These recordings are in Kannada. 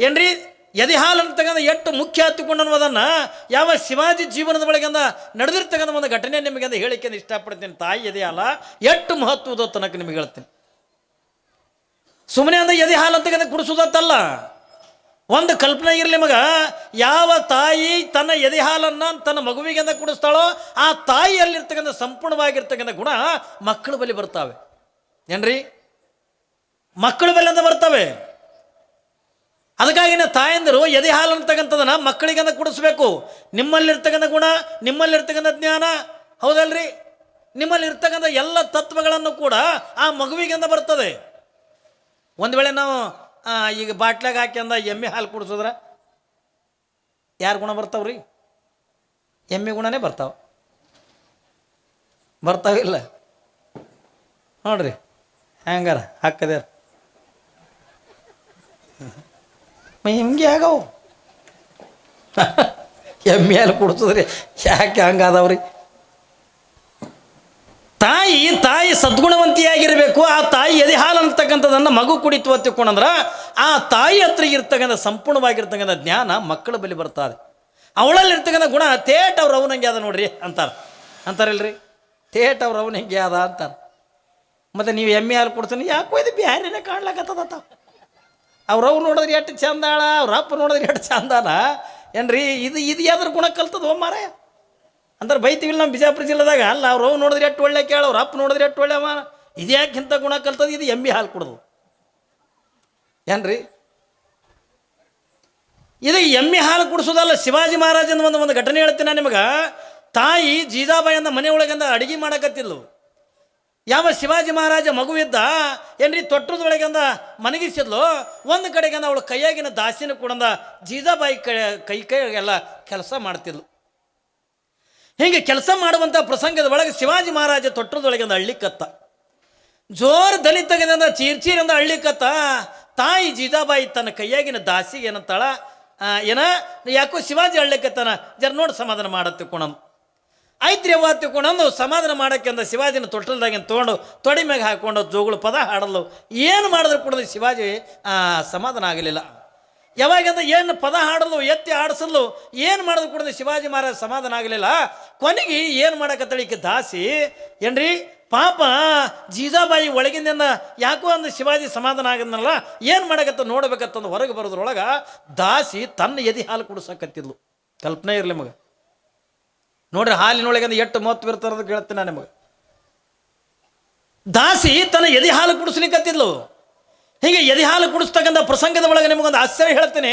ಏನ್ರಿ? ಎದೆ ಅಂತಕ್ಕಂಥ ಎಷ್ಟು ಮುಖ್ಯ ಹತ್ತಿಕೊಂಡು ಅದನ್ನು. ಯಾವ ಶಿವಾಜಿ ಜೀವನದ ಒಳಗಿಂದ ನಡೆದಿರ್ತಕ್ಕಂಥ ಒಂದು ಘಟನೆ ನಿಮಗೆ ಹೇಳಿಕೆ ಇಷ್ಟಪಡ್ತೀನಿ ತಾಯಿ ಎದೆ ಹಾಲ ಎಷ್ಟು ಮಹತ್ವದ ತನಕ ನಿಮಗೆ ಹೇಳ್ತೀನಿ. ಸುಮ್ಮನೆ ಅಂದ ಎದೆ ಹಾಲು ಅಂತಕ್ಕಂಥ ಕುಡಿಸೋದತ್ತಲ್ಲ ಒಂದು ಕಲ್ಪನೆ ಇರಲಿ ಮಗ ಯಾವ ತಾಯಿ ತನ್ನ ಎದೆ ಹಾಲನ್ನು ತನ್ನ ಮಗುವಿಗೆ ಅಂತ ಕುಡಿಸ್ತಾಳೋ ಆ ತಾಯಿಯಲ್ಲಿರ್ತಕ್ಕಂಥ ಸಂಪೂರ್ಣವಾಗಿರ್ತಕ್ಕಂಥ ಗುಣ ಮಕ್ಕಳ ಬಳಿ ಬರ್ತಾವೆ. ಏನ್ರಿ? ಮಕ್ಕಳ ಬಳಿ ಅಂತ ಬರ್ತವೆ. ಅದಕ್ಕಾಗಿನೇ ತಾಯಂದಿರು ಎದೆ ಹಾಲು ಅಂತಕ್ಕಂಥದನ್ನ ಮಕ್ಕಳಿಗೆಂದ ಅಂತ ಕುಡಿಸ್ಬೇಕು. ನಿಮ್ಮಲ್ಲಿರ್ತಕ್ಕಂಥ ಗುಣ, ನಿಮ್ಮಲ್ಲಿರ್ತಕ್ಕಂಥ ಜ್ಞಾನ, ಹೌದಲ್ರಿ? ನಿಮ್ಮಲ್ಲಿ ಇರ್ತಕ್ಕಂಥ ಎಲ್ಲ ತತ್ವಗಳನ್ನು ಕೂಡ ಆ ಮಗುವಿಗೆಂದ ಬರ್ತದೆ. ಒಂದು ವೇಳೆ ನಾವು ಈಗ ಬಾಟ್ಲಾಗ ಹಾಕ್ಯಂದ ಎಮ್ಮೆ ಹಾಲು ಕುಡಿಸಿದ್ರೆ, ಯಾರು ಗುಣ ಬರ್ತಾವ್ರಿ? ಎಮ್ಮೆ ಗುಣನೇ ಬರ್ತಾವ. ಇಲ್ಲ? ನೋಡ್ರಿ, ಹ್ಯಾಂಗಾರ ಹಾಕದ್ಯಾರ ಹಿಂಗೆ ಆಗವು? ಎಮ್ಮೆ ಕೊಡ್ತದ್ರಿ ಯಾಕೆ ಹಂಗಾದವ್ರಿ? ತಾಯಿ ತಾಯಿ ಸದ್ಗುಣವಂತಿಯಾಗಿರಬೇಕು. ಆ ತಾಯಿ ಎದೆ ಹಾಲು ಮಗು ಕುಡಿತು ಅಂತ ತಿಳ್ಕೊಂಡ್ರೆ ಆ ತಾಯಿ ಹತ್ರ ಇರ್ತಕ್ಕಂಥ ಸಂಪೂರ್ಣವಾಗಿರ್ತಕ್ಕಂಥ ಜ್ಞಾನ ಮಕ್ಕಳ ಬಳಿ ಬರ್ತದೆ. ಅವಳಲ್ಲಿ ಇರ್ತಕ್ಕಂಥ ಗುಣ ತೇಟ್ ಅವ್ರು ಅವನಂಗೆ ಅದ ನೋಡ್ರಿ ಅಂತಾರೆ. ಅಂತಾರಲ್ರಿ? ತೇಟ್ ಅವ್ರು ಅವನ ಹಿಂಗೆ ಅದ ಅಂತಾರೆ. ಮತ್ತು ನೀವು ಎಮ್ಮೆ ಹಾಲು ಕೊಡ್ತೀನಿ ಯಾಕೋ ಇದು ಬ್ಯಾರೇನೆ ಕಾಣ್ಲಾಕತ್ತದತ್ತ ಅವ್ರವ್ರು ನೋಡಿದ್ರೆ ಎಷ್ಟು ಚಂದಾಳ, ಅವ್ರ ಅಪ್ಪ ನೋಡಿದ್ರೆ ಎಷ್ಟು ಚಂದಾನ? ಏನ್ರಿ, ಇದು ಇದು ಯಾವ್ದ್ರ ಗುಣ ಕಲ್ತದ ಒಮ್ಮಾರೆ ಅಂದ್ರೆ ಬೈತೀವಿಲ್ಲ ನಮ್ಮ ಬಿಜಾಪುರ ಜಿಲ್ಲೆದಾಗ, ಅಲ್ಲ ಅವ್ರವ್ ಅವ್ ನೋಡಿದ್ರೆ ಎಷ್ಟು ಒಳ್ಳೆ ಕೇಳ, ಅವ್ರ ಅಪ್ಪ ನೋಡಿದ್ರೆ ಎಷ್ಟು ಒಳ್ಳೆ ಅವ ಇದು ಇಂಥ ಗುಣ ಕಲ್ತದ? ಇದು ಎಮ್ಮೆ ಹಾಲು ಕುಡ್ದು. ಏನ್ರಿ? ಇದು ಎಮ್ಮೆ ಹಾಲು ಕುಡಿಸೋದಲ್ಲ ಶಿವಾಜಿ ಮಹಾರಾಜನ ಒಂದು ಒಂದು ಘಟನೆ ಹೇಳ್ತೀನಿ ನಿಮಗೆ. ತಾಯಿ ಜೀಜಾಬಾಯಿಂದ ಮನೆ ಒಳಗಿಂದ ಅಡಿಗೆ ಮಾಡಕತ್ತಿದ್ಲು. ಯಾವ ಶಿವಾಜಿ ಮಹಾರಾಜ ಮಗುವಿದ್ದ, ಏನ್ರಿ ತೊಟ್ಟದೊಳಗಿಂದ ಮನಗಿಸಿದ್ಲು? ಒಂದು ಕಡೆಗಿಂದ ಅವಳು ಕೈಯಾಗಿನ ದಾಸಿನ ಕೂಡಂದ ಜೀಜಾಬಾಯಿ ಕೈ ಕೈ ಕೈಗೆಲ್ಲ ಕೆಲಸ ಮಾಡ್ತಿದ್ಲು. ಹೀಗೆ ಕೆಲಸ ಮಾಡುವಂಥ ಪ್ರಸಂಗದ ಒಳಗೆ ಶಿವಾಜಿ ಮಹಾರಾಜ ತೊಟ್ಟದೊಳಗಿಂದ ಹಳ್ಳಿಕತ್ತ ಜೋರು ದಲಿತಗದಿಂದ ಹಳ್ಳಿ ಹಳ್ಳಿಕತ್ತ ತಾಯಿ ಜೀಜಾಬಾಯಿ ತನ್ನ ಕೈಯಾಗಿನ ದಾಸಿಗೆ ಏನಂತಾಳ? ಏನ? ಯಾಕೋ ಶಿವಾಜಿ ಹಳ್ಳಿಕತ್ತನ ಜರ ನೋಡಿ ಸಮಾಧಾನ ಮಾಡತ್ತೆ ಕೊಣಮ್ ಐತ್ರಿ ಅವ್ವ ತಿಳ್ಕೊಂಡಂದು ಸಮಾಧಾನ ಮಾಡೋಕ್ಕೆ ಅಂದ ಶಿವಾಜಿನ ತೊಟ್ಟಲ್ದಾಗಿನ ತೊಗೊಂಡು ತೊಡೆ ಮ್ಯಾಗ ಹಾಕೊಂಡು ಜೋಗಳು ಪದ ಹಾಡಲು. ಏನು ಮಾಡಿದ್ರು ಕೂಡ ಶಿವಾಜಿ ಸಮಾಧಾನ ಆಗಲಿಲ್ಲ. ಯಾವಾಗಿಂದ ಏನು ಪದ ಹಾಡಲು, ಎತ್ತಿ ಆಡಿಸಲು ಏನು ಮಾಡಿದ್ರು ಕೂಡ ಶಿವಾಜಿ ಮಹಾರಾಜ ಸಮಾಧಾನ ಆಗಲಿಲ್ಲ. ಕೊನೆಗೆ ಏನು ಮಾಡಕತ್ತಳಿಕೆ ದಾಸಿ, ಏನ್ರಿ, ಪಾಪ ಜೀಜಾಬಾಯಿ ಒಳಗಿಂದ ಯಾಕೋ ಅಂದ ಶಿವಾಜಿ ಸಮಾಧಾನ ಆಗದ್ನಲ್ಲ, ಏನು ಮಾಡಕತ್ತ ನೋಡ್ಬೇಕತ್ತಂದು ಹೊರಗೆ ಬರೋದ್ರೊಳಗೆ ದಾಸಿ ತನ್ನ ಎದಿ ಹಾಲು ಕುಡಿಸಕತ್ತಿದ್ಲು. ಕಲ್ಪನೆ ಇರಲಿ ಮಗ. ನೋಡ್ರಿ ಹಾಲಿನೊಳಗೆ ಎಷ್ಟು ಮಹತ್ವ ಇರ್ತಾರದ ಹೇಳ್ತೀನಿ ನಾನು ನಿಮಗೆ. ದಾಸಿ ತನ್ನ ಎದೆ ಹಾಲು ಕುಡಿಸ್ಲಿಕ್ಕತ್ತಿದ್ಲು. ಹೀಗೆ ಎದೆ ಹಾಲು ಕುಡಿಸ್ತಕ್ಕಂಥ ಪ್ರಸಂಗದ ಒಳಗೆ ನಿಮಗೊಂದು ಆಶ್ಚರ್ಯ ಹೇಳ್ತೇನೆ.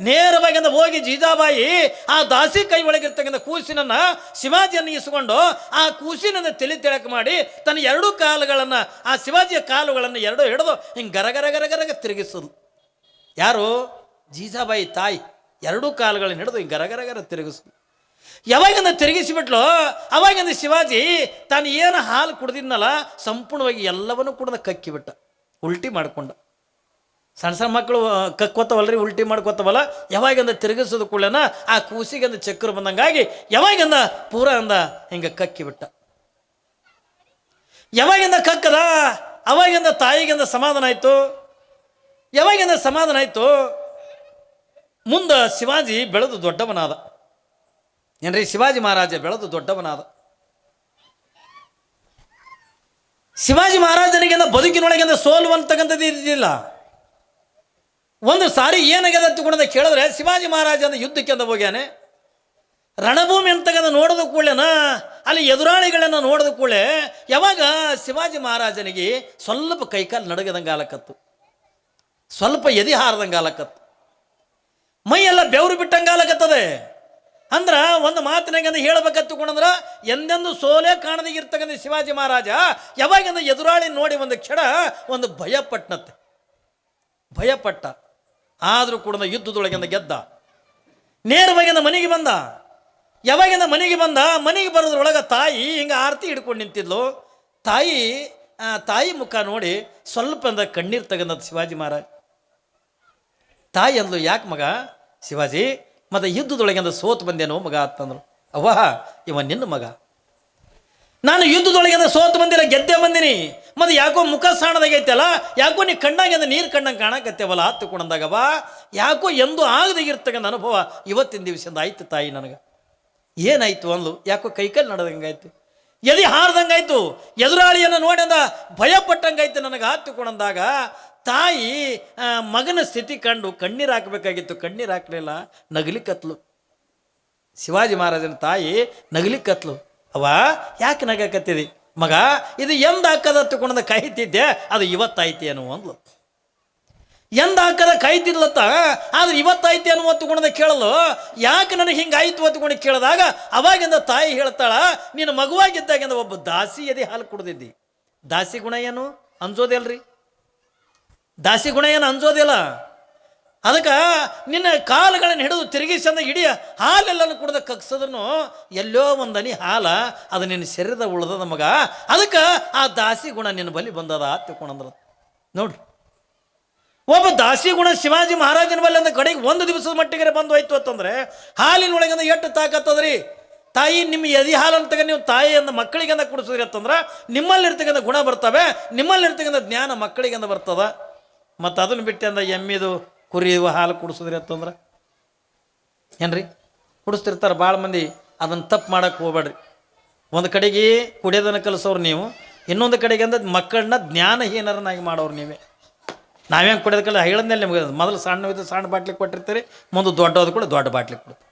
ನೇರವಾಗಿ ಅಂದ ಹೋಗಿ ಜೀಜಾಬಾಯಿ ಆ ದಾಸಿ ಕೈ ಒಳಗಿರ್ತಕ್ಕಂಥ ಕೂಸಿನನ್ನ ಶಿವಾಜಿಯನ್ನು ಇಸ್ಕೊಂಡು ಆ ಕೂಸಿನನ್ನ ತಲೆ ತಿಳಕ ಮಾಡಿ ತನ್ನ ಎರಡೂ ಕಾಲುಗಳನ್ನು, ಆ ಶಿವಾಜಿಯ ಕಾಲುಗಳನ್ನು ಎರಡೂ ಹಿಡಿದು ಹಿಂಗೆ ಗರಗರ ಗರಗರಗ ಗರ ಗರಗ ತಿರುಗಿಸೋದು. ಯಾರು? ಜೀಜಾಬಾಯಿ ತಾಯಿ. ಎರಡೂ ಕಾಲುಗಳನ್ನು ಹಿಡಿದು ಹಿಂಗೆ ಗರ ಗರ ಗರ ತಿರುಗಿಸೋದು. ಯಾವಾಗಿಂದ ತಿರುಗಿಸಿಬಿಟ್ಲು? ಅವಾಗಿಂದ ಶಿವಾಜಿ ತಾನು ಏನು ಹಾಲು ಕುಡ್ದಿದ್ನಲ್ಲ, ಸಂಪೂರ್ಣವಾಗಿ ಎಲ್ಲವನ್ನೂ ಕುಡ್ದ ಕಕ್ಕಿಬಿಟ್ಟ, ಉಲ್ಟಿ ಮಾಡ್ಕೊಂಡ. ಸಣ್ಣ ಸಣ್ಣ ಮಕ್ಕಳು ಕಕ್ಕೋತವಲ್ರಿ ಉಲ್ಟಿ ಮಾಡ್ಕೋತವಲ್ಲ ಯಾವಾಗಿಂದ ತಿರುಗಿಸೋದು ಕೂಡಲೇನ ಆ ಕೂಸಿಗಂದ ಚಕ್ರ ಬಂದಂಗಾಗಿ ಯಾವಾಗಿಂದ ಪೂರ ಅಂದ ಹಿಂಗೆ ಕಕ್ಕಿಬಿಟ್ಟ. ಯಾವಾಗಿಂದ ಕಕ್ಕದ ಅವಾಗಿಂದ ತಾಯಿಗಿಂದ ಸಮಾಧಾನ ಆಯಿತು? ಯಾವಾಗಿಂದ ಸಮಾಧಾನ ಆಯಿತು? ಮುಂದೆ ಶಿವಾಜಿ ಬೆಳೆದು ದೊಡ್ಡವನಾದ. ಏನ್ರಿ ಶಿವಾಜಿ ಮಹಾರಾಜ ಬೆಳೆದು ದೊಡ್ಡವನಾದ. ಶಿವಾಜಿ ಮಹಾರಾಜನಿಗೆಂದ ಬದುಕಿನೊಳಗಿಂದ ಸೋಲುವಂತಕ್ಕಂಥದ್ದು ಇದ್ದಿಲ್ಲ ಒಂದು ಸಾರಿ ಏನಾಗ್ಯದ ಅಂತ ಕೇಳಿದ್ರೆ ಶಿವಾಜಿ ಮಹಾರಾಜನ ಯುದ್ಧಕ್ಕೆ ಅಂತ ಹೋಗ್ಯಾನೆ. ರಣಭೂಮಿ ಅಂತಕ್ಕಂಥ ನೋಡಿದ ಕೂಡಲೇನ, ಅಲ್ಲಿ ಎದುರಾಳಿಗಳನ್ನು ನೋಡಿದ ಕೂಡಲೇ ಯಾವಾಗ ಶಿವಾಜಿ ಮಹಾರಾಜನಿಗೆ ಸ್ವಲ್ಪ ಕೈಕಾಲು ನಡಗದಂಗೆ ಆಲಕತ್ತು. ಸ್ವಲ್ಪ ಎದಿ ಹಾರದಂಗೆ ಆಲಕತ್ತು. ಮೈಯೆಲ್ಲ ಬೆವರು ಬಿಟ್ಟಂಗೆ ಆಲಕತ್ತದೆ. ಅಂದ್ರ ಒಂದು ಮಾತಿನಾಗ ಹೇಳಬೇಕತ್ತುಕೊಂಡಂದ್ರೆ ಎಂದೆಂದು ಸೋಲೆ ಕಾಣದೇ ಇರ್ತಕ್ಕಂಥ ಶಿವಾಜಿ ಮಹಾರಾಜ, ಯಾವಾಗಿಂದ ಎದುರಾಳಿ ನೋಡಿ ಒಂದು ಕ್ಷಣ ಒಂದು ಭಯಪಟ್ಟನತ್ತೆ ಭಯಪಟ್ಟ. ಆದರೂ ಕೂಡ ಯುದ್ಧದೊಳಗಿಂದ ಗೆದ್ದ. ನೇರವಾಗಿಂದ ಮನೆಗೆ ಬಂದ. ಯಾವಾಗಿಂದ ಮನೆಗೆ ಬಂದ, ಮನೆಗೆ ಬರೋದ್ರೊಳಗೆ ತಾಯಿ ಹಿಂಗೆ ಆರತಿ ಹಿಡ್ಕೊಂಡು ನಿಂತಿದ್ಲು. ತಾಯಿ ತಾಯಿ ಮುಖ ನೋಡಿ ಸ್ವಲ್ಪ ಅಂದ ಕಣ್ಣೀರು ತಗೊಂಡದ್ದು ಶಿವಾಜಿ ಮಹಾರಾಜ್. ತಾಯಿ ಅಂದ್ಲು, ಯಾಕೆ ಮಗ? ಶಿವಾಜಿ ಮತ್ತು ಯುದ್ಧದೊಳಗಿಂದ ಸೋತು ಬಂದೇನೋ ಮಗ ಅಂತಂದ್ರು ಅವ್ವ, ಇವ ನಿನ್ನ ಮಗ. ನಾನು ಯುದ್ಧದೊಳಗಿಂದ ಸೋತು ಬಂದಿಲ್ಲ ಗೆದ್ದೆ ಬಂದಿನಿ. ಮತ್ತು ಯಾಕೋ ಮುಖ ಸಾಣದಾಗೈತಲ್ಲ ಯಾಕೋ ನೀ ಕಣ್ಣಾಗಿಂದ ನೀರು ಕಣ್ಣಂಗೆ ಕಾಣಕತ್ತೇವಲ್ಲ ಹತ್ತುಕೊಂಡಂದಾಗವ ಯಾಕೋ ಎಂದೂ ಆಗದಾಗಿರ್ತಕ್ಕಂಥ ಅನುಭವ ಇವತ್ತಿನ ದಿವಸದಿಂದ ಆಯ್ತು ತಾಯಿ ನನಗೆ. ಏನಾಯ್ತು ಅಂದ್ಲು, ಯಾಕೋ ಕೈಕಲ್ಲಿ ನಡೆದಂಗಾಯ್ತು. ಎದಿ ಹಾರ್ದಂಗಾಯ್ತು, ಎದುರಾಳಿಯನ್ನು ನೋಡಿದ ಭಯ ಪಟ್ಟಂಗಾಯ್ತು ನನಗೆ ಹತ್ತುಕೊಂಡಂದಾಗ ತಾಯಿ ಮಗನ ಸ್ಥಿತಿ ಕಂಡು ಕಣ್ಣೀರು ಹಾಕಬೇಕಾಗಿತ್ತು. ಕಣ್ಣೀರು ಹಾಕಲಿಲ್ಲ ನಗಲಿಕತ್ಲು ಶಿವಾಜಿ ಮಹಾರಾಜನ ತಾಯಿ ನಗಲಿಕತ್ಲು ಅವ ಯಾಕೆ ನಗಕತ್ತಿದಿ ಮಗ, ಇದು ಎಂದ ಹಾಕದ ತಗೊಂಡ ಕಾಯ್ತಿದ್ದೆ ಅದು ಇವತ್ತಾಯ್ತಿ ಅನ್ನೋ ಅಂದ್ಲು. ಎಂದ ಹಾಕದ ಕಾಯ್ತಿದ್ಲತ್ತ ಆದ್ರೆ ಇವತ್ತಾಯ್ತಿ ಅನ್ನುವ ತಗೊಂಡ ಕೇಳಲು, ಯಾಕೆ ನನಗೆ ಹಿಂಗಾಯ್ತು ತಗೊಂಡು ಕೇಳಿದಾಗ, ಅವಾಗಿಂದ ತಾಯಿ ಹೇಳ್ತಾಳ, ನೀನು ಮಗುವಾಗಿದ್ದಾಗಿಂದ ಒಬ್ಬ ದಾಸಿ ಎದೆ ಹಾಲು ಕುಡ್ದಿದ್ದಿ. ದಾಸಿ ಗುಣ ಏನು? ಅನ್ಸೋದಿಲ್ರಿ ದಾಸಿ ಗುಣ ಏನು ಅಂಜೋದಿಲ್ಲ? ಅದಕ್ಕೆ ನಿನ್ನ ಕಾಲುಗಳನ್ನು ಹಿಡಿದು ತಿರುಗಿಸಂದ ಹಿಡಿಯ ಹಾಲೆಲ್ಲನೂ ಕುಡಿದ ಕಗ್ಸದ್ರೂ ಎಲ್ಲೋ ಒಂದು ಅನಿ ಹಾಲ, ಅದು ನಿನ್ನ ಶರೀರದ ಉಳ್ದದ ನಮಗ ಅದಕ್ಕೆ ಆ ದಾಸಿ ಗುಣ ನಿನ್ನ ಬಲಿ ಬಂದದ ತಿಳ್ಕೊಂಡಂದ್ರ. ನೋಡ್ರಿ. ಒಬ್ಬ ದಾಸಿ ಗುಣ ಶಿವಾಜಿ ಮಹಾರಾಜನ ಬಲ್ಲಿ ಅಂದ ಕಡೆಗೆ ಒಂದು ದಿವಸದ ಮಟ್ಟಿಗೆ ಬಂದು ಹೋಯ್ತು ಅಂತಂದ್ರೆ ಹಾಲಿನೊಳಗಿಂದ ಎಷ್ಟು ತಾಕತ್ತದ್ರಿ ತಾಯಿ, ನಿಮ್ಮ ಎದಿ ಹಾಲನ್ನು ತಗ ನೀವು ಅಂದ ಮಕ್ಕಳಿಗೆಂದ ಕುಡಿಸಿದ್ರಿ ಅಂತಂದ್ರೆ ನಿಮ್ಮಲ್ಲಿರ್ತಕ್ಕಂಥ ಗುಣ ಬರ್ತವೆ, ನಿಮ್ಮಲ್ಲಿರ್ತಕ್ಕಂಥ ಜ್ಞಾನ ಮಕ್ಕಳಿಗೆಂದ ಬರ್ತದ. ಮತ್ತು ಅದನ್ನು ಬಿಟ್ಟು ಅಂದ, ಎಮ್ಮಿದು ಕುರಿ ಹಾಲು ಕುಡಿಸಿದ್ರಿ ಅಂತಂದ್ರೆ? ಏನ್ರಿ? ಕುಡಿಸ್ತಿರ್ತಾರೆ ಭಾಳ ಮಂದಿ, ಅದನ್ನು ತಪ್ಪು ಮಾಡೋಕ್ಕೆ ಹೋಗ್ಬೇಡ್ರಿ ಒಂದು ಕಡೆಗೆ ಕುಡಿಯೋದನ್ನು ಕಲಿಸೋರು ನೀವು, ಇನ್ನೊಂದು ಕಡೆಗೆ ಅಂದ ಮಕ್ಕಳನ್ನ ಜ್ಞಾನಹೀನರನ್ನಾಗಿ ಮಾಡೋರು ನೀವೇ. ನಾವೇನು ಕುಡಿಯೋದಕ್ಕೆಲ್ಲ ಹೇಳಿದ್ಮೇಲೆ ನಿಮಗೆ ಮೊದಲು ಸಣ್ಣ ಸಣ್ಣ ಬಾಟ್ಲಿ ಕೊಟ್ಟಿರ್ತೀರಿ, ಮುಂದೆ ದೊಡ್ಡದು ಕೂಡ ದೊಡ್ಡ ಬಾಟ್ಲಿ ಕೊಡ್ತೀವಿ